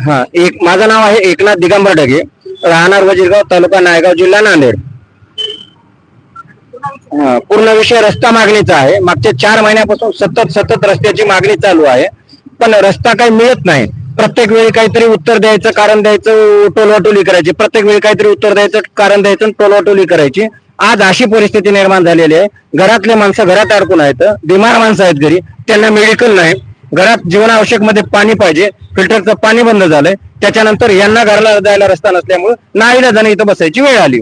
हा एक माझं नाव आहे एकनाथ दिगंबर ढगे. राहणार वजीरगाव तालुका नायगाव जिल्हा नांदेड. हा, पूर्ण विषय रस्ता मागणीचा आहे. मागच्या चार महिन्यापासून सतत सतत रस्त्याची मागणी चालू आहे. पण रस्ता काही मिळत नाही. प्रत्येक वेळी काहीतरी उत्तर द्यायचं कारण द्यायचं टोलवाटोली करायची. प्रत्येक वेळी काहीतरी उत्तर द्यायचं कारण द्यायचं आणि टोलवाटोली करायची. आज अशी परिस्थिती निर्माण झालेली आहे. घरातले माणसं घरात अडकून आहेत. बिमार माणसं आहेत घरी. त्यांना मेडिकल नाही. घरात जीवनावश्यकमध्ये पाणी पाहिजे फिल्टरचं पाणी बंद झालंय त्याच्यानंतर यांना घराला जायला रस्ता नसल्यामुळे नाईलाजाने इथं बसायची वेळ आली.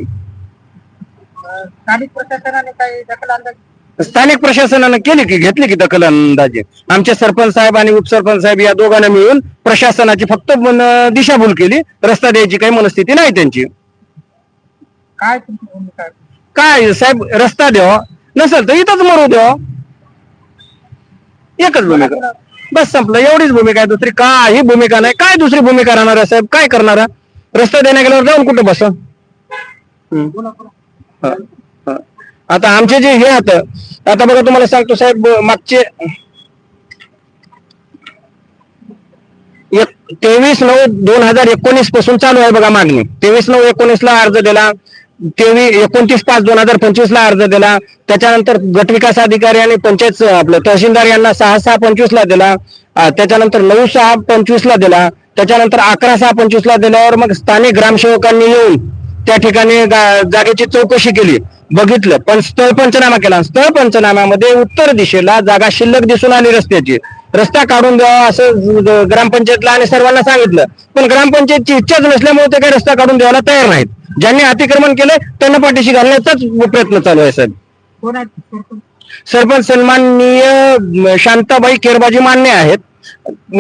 स्थानिक प्रशासनाने काही दखल अंदाज स्थानिक प्रशासनानं केली की घेतली की दखल अंदाजे. आमचे सरपंच साहेब आणि उपसरपंच साहेब या दोघांना मिळून प्रशासनाची फक्त दिशाभूल केली रस्ता द्यायची काही मनस्थिती नाही त्यांची. काय तुमची भूमिका? आहे काय साहेब रस्ता द्यावा. नसेल तर इथंच मरू द्यावा. एकच भूमिका. बस संपलं. एवढीच भूमिका आहे. दुसरी काही भूमिका नाही. काय दुसरी भूमिका राहणार आहे साहेब? काय करणार आहे? रस्ता देण्या गेल्यावर जाऊन कुठं बस आता आमचे जे हे आता आता बघा तुम्हाला सांगतो साहेब मागचे तेवीस नऊ दोन हजार एकोणीसपासून चालू आहे बघा मागणी. तेवीस नऊ एकोणीस ला अर्ज दिला. तेवीस एकोणतीस पाच दोन हजार पंचवीस ला अर्ज दिला. त्याच्यानंतर गटविकास अधिकारी आणि पंचायत आपलं तहसीलदार यांना सहा सहा पंचवीस ला दिला. त्याच्यानंतर नऊ सहा पंचवीस ला दिला. त्याच्यानंतर अकरा सहा पंचवीस ला दिल्यावर मग स्थानिक ग्रामसेवकांनी येऊन त्या ठिकाणी जागेची चौकशी केली. बघितलं. पण स्थळ पंचनामा केला. स्थळ पंचनाम्यामध्ये उत्तर दिशेला जागा शिल्लक दिसून आली रस्त्याची. रस्ता काढून द्यावा असं ग्रामपंचायतला आणि सर्वांना सांगितलं. पण ग्रामपंचायतची इच्छाच नसल्यामुळे ते काही रस्ता काढून द्यायला तयार नाहीत. ज्यांनी अतिक्रमण केलंय त्यांना पाठीशी घालण्याचाच प्रयत्न चालू आहे साहेब. सरपंच? सन्माननीय शांताबाई खेरबाजी मान्य आहेत.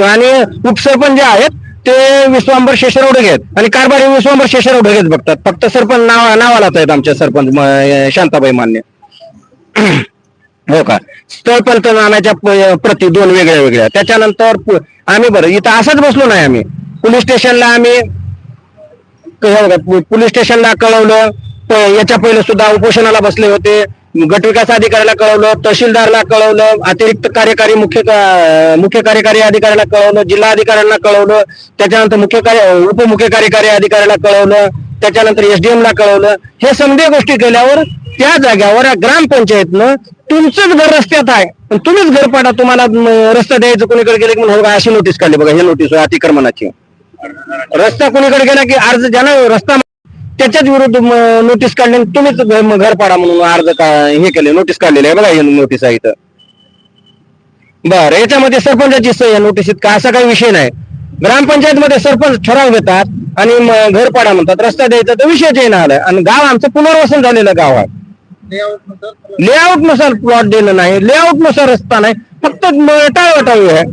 आणि उपसरपंच जे आहेत ते विश्वांबर शेषराव ढगे आहेत. आणि कारभारी विश्वांबर शेषराव घेत बघतात. फक्त सरपंच नाव नावालाच आहेत आमच्या सरपंच शांताबाई मान्य. हो का? स्थळ पंतप्रधानाच्या प्रति प्रती दोन वेगळ्या वेगळ्या. त्याच्यानंतर आम्ही बरं इथं असंच बसलो नाही आम्ही. पोलीस स्टेशनला आम्ही पोलीस स्टेशनला कळवलं. याच्या पहिले सुद्धा उपोषणाला बसले होते. गटविकास अधिकाऱ्याला कळवलं. तहसीलदारला कळवलं. अतिरिक्त कार्यकारी मुख्य मुख्य कार्यकारी अधिकाऱ्याला कळवलं. जिल्हा अधिकाऱ्यांना कळवलं. त्याच्यानंतर मुख्य कार्य उपमुख्य कार्यकारी अधिकाऱ्याला कळवलं. त्याच्यानंतर एसडीएम ला कळवलं. हे समजे गोष्टी केल्यावर त्या जाग्यावर ग्रामपंचायतनं तुमचंच घर रस्त्यात आहे. पण तुम्हीच घर पाडा तुम्हाला रस्ता द्यायचं कोणीकडे गेले की म्हणून हो अशी नोटीस काढली. बघा हे नोटीस अतिक्रमणाची. रस्ता कोणीकडे गेला की अर्ज ज्याला रस्ता त्याच्याच विरुद्ध नोटीस काढली आणि तुम्हीच घर पाडा म्हणून अर्ज का हे केले नोटीस काढलेली आहे. बघा हे नोटीस आहे इथं. बरं याच्यामध्ये सरपंचाची सही नोटीस नोटीसीत का असा काही विषय नाही. ग्रामपंचायत मध्ये सरपंच ठराव घेतात आणि घर पाडा म्हणतात रस्ता द्यायचा तर विषयच येणार आहे आणि गाव आमचं पुनर्वसन झालेलं गाव आहे. लेआउटनुसार प्लॉट देणं नाही. लेआउटनुसार रस्ता नाही. फक्त टाळवटाळी आहे.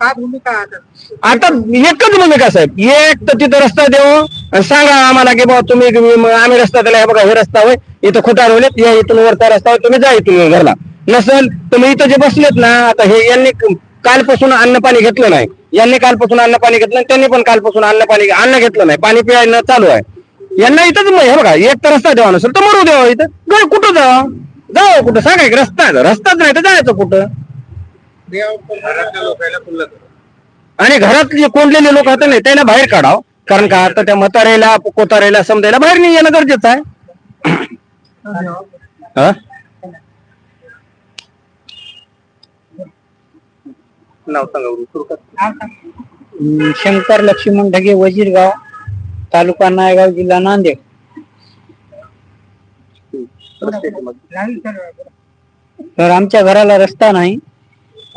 आता? आता एकच भूमिका साहेब. एक तर तिथं रस्ता देऊ आणि सांगा आम्हाला की बाबा तुम्ही म- आम्ही रस्ता दिला. हे बघा हे रस्ता होय. इथं खुटा रोवलेत या इथून वरचा रस्ता होय. तुम्ही जा इथून घरला. नसेल तुम्ही इथं जे बसलेत ना आता हे यांनी कालपासून अन्न पाणी घेतलं नाही. यांनी कालपासून अन्न पाणी घेतलं त्यांनी पण कालपासून अन्न पाणी अन्न घेतलं नाही. पाणी पियायला चालू आहे. यांना इथंच म- हे बघा एक तर रस्ता द्यावा नसेल तर मरू द्यावा इथं. ग- कुठं जावा? जाऊ कुठं? सांगा की रस्ता आहे. रस्ताच नाही तर जायचं कुठं? आणि घरात जे कोंडलेले लोक होते ना त्यांना बाहेर काढाव. कारण का आता त्या म्हातारेला कोतारेला समजायला बाहेर नाही येणं गरजेचं आहे. हा? नाव सांगा शंकर लक्ष्मण ढगे वजीरगाव. तालुका नायगाव जिल्हा नांदेड. तर आमच्या घराला रस्ता नाही.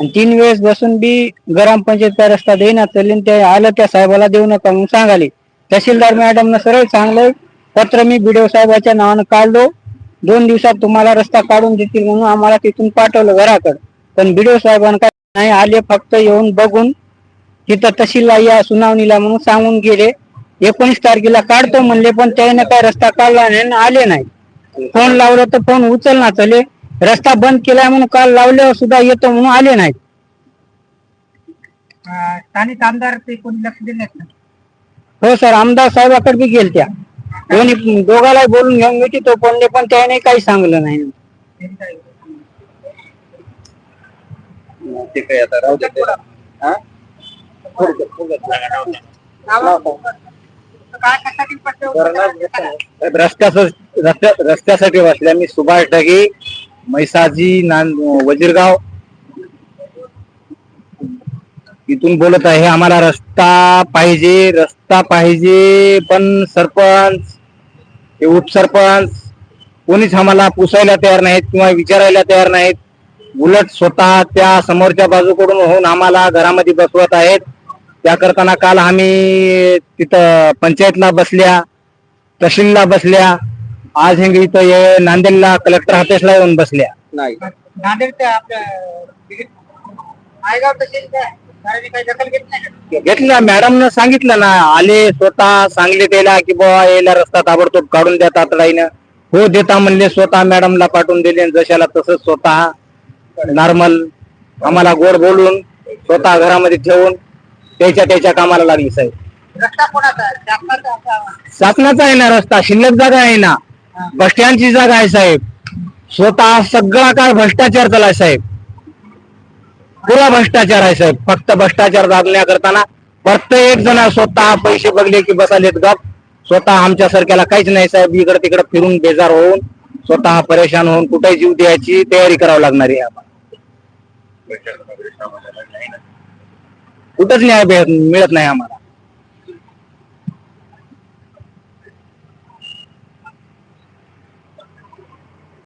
आणि तीन वेळेस बसून बी ग्रामपंचायतचा रस्ता देईना चालले ते आलं त्या साहेबाला देऊ नका म्हणून सांगाले. तहसीलदार मॅडमनं सरळ सांगलं पत्र मी बीडीओ साहेबाच्या नावानं काढलो. दोन दिवसात तुम्हाला रस्ता काढून देतील म्हणून आम्हाला तिथून पाठवलं घराकडे. पण बीडीओ साहेबांना काय नाही आले फक्त येऊन बघून तिथं तहसीलला या सुनावणीला म्हणून सांगून गेले. एकोणीस तारखेला काढतो म्हणले पण त्याने काय रस्ता काढला नाही आणि आले नाही. फोन लावलं तर फोन उचल ना चले रस्ता बंद केलाय म्हणून काल लावल्यावर सुद्धा येतो म्हणून आले नाहीत. स्थानिक आमदार ते कोणी लक्ष दिले हो सर आमदार साहेबाकडे बी गेल त्या दोन्ही दोघाला बोलून घेऊन मिठी तो पण पण त्याने काही सांगलं नाही. ते काय आता राहू दे ते. हा? रस्त्यासाठी बसल्या मी सुभाष ढगे मैसाजी नांद वजीरगाव. इथून बोलत आहे आम्हाला रस्ता पाहिजे रस्ता पाहिजे पण सरपंच हे उपसरपंच कोणीच आम्हाला पुसायला तयार नाहीत किंवा विचारायला तयार नाहीत. उलट स्वतः त्या समोरच्या बाजूकडून होऊन आम्हाला घरामध्ये बसवत आहेत. त्या करताना काल आम्ही तिथं पंचायतला बसल्या तहसीलला बसल्या आज हे इथं ये नांदेडला कलेक्टर ऑफिसला येऊन बसल्या. नाही. नांदेड ते आपल्या आयगाव तसे काय? काही दखल घेत नाही का? घेतलं मॅडमनं सांगितलं ना. आले स्वतः सांगले त्याला की बाबा यायला रस्ता ताबडतोब काढून द्या तातडीनं हो देता म्हणले स्वतः मॅडमला पाठवून दिले. आणि जशाला तसंच स्वतः नॉर्मल आम्हाला गोड बोलून स्वतः घरामध्ये ठेवून त्याच्या त्याच्या कामाला लागली साहेब. रस्ता कोणाचा आहे? शासनाचा आहे ना रस्ता. शिल्लक जागा आहे ना. बस स्टँडची जागा आहे साहेब. स्वतः सगळा काय भ्रष्टाचार चालाय साहेब. पुरा भ्रष्टाचार आहे साहेब. फक्त भ्रष्टाचार दाबण्या करताना प्रत्येक जण स्वतः पैसे बघले की बसालेत गप. स्वतः आमच्या सारख्याला काहीच नाही साहेब. इकडे तिकडे फिरून बेजार होऊन स्वतः परेशान होऊन कुठे जीव द्यायची तयारी करावी लागणार आहे आम्हाला. कुठंच न्याय भेट- मिळत नाही आम्हाला.